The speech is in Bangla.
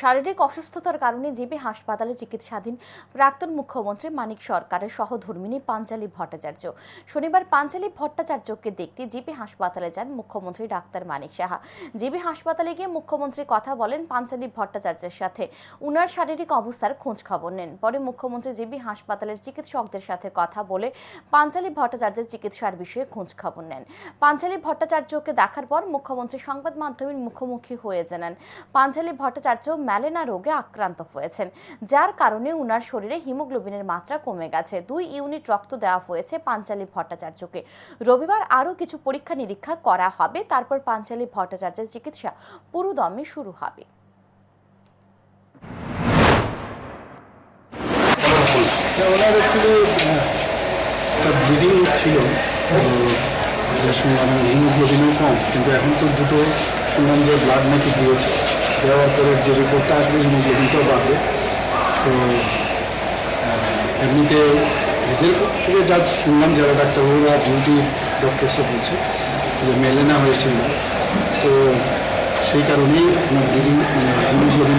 শারীরিক অসুস্থতার কারণে জিবি হাসপাতালে চিকিৎসাধীন প্রাক্তন মুখ্যমন্ত্রী মানিক সরকারের সহধর্মিনী পাঞ্চালী ভট্টাচার্য। শনিবার পাঞ্চালী ভট্টাচার্যকে দেখতে জিবি হাসপাতালে যান মুখ্যমন্ত্রী ডাক্তার মানিক সাহা। জিবি হাসপাতালে গিয়ে মুখ্যমন্ত্রী কথা বলেন পাঞ্চালী ভট্টাচার্যের সাথে। উনার শারীরিক অবস্থার খোঁজ খবর নেন। পরে মুখ্যমন্ত্রী জিবি হাসপাতালের চিকিৎসকদের সাথে কথা বলে পাঞ্চালী ভট্টাচার্যের চিকিৎসার বিষয়ে খোঁজ খবর নেন। পাঞ্চালী ভট্টাচার্যকে দেখার পর মুখ্যমন্ত্রী সংবাদ মাধ্যমের মুখোমুখি হয়ে জানান, পাঞ্চালী ভট্টাচার্য ম্যালেনা রোগে আক্রান্ত হয়েছেন, যার কারণে উনার শরীরে হিমোগ্লোবিনের মাত্রা কমে গেছে। দুই ইউনিট রক্ত দেওয়া হয়েছে পাঞ্চালী ভট্টাচার্যকে। রবিবার আরও কিছু পরীক্ষা নিরীক্ষা করা হবে, তারপর পাঞ্চালী ভট্টাচার্যের চিকিৎসা পুরোদমে শুরু হবে। ছিল যে শুনলাম হিমোগ্লোবিনও কম, কিন্তু এখন তো দুটো শুনলাম যে ব্লাড নাকি দিয়েছে। দেওয়ার পরে যে রিপোর্টটা আসবে হিমোগ্লোবিনটাও বাড়বে তো আহ, এমনিতে এদের থেকে যা শুনলাম যারা ডাক্তারবাবুরা ডিউটি ডক্টরসে বলছে যে মেলেনা হয়েছিল তো সেই কারণেই ওনার ব্লিডিং হিমোগ্লোবিন পার্সেন্টেজটা কম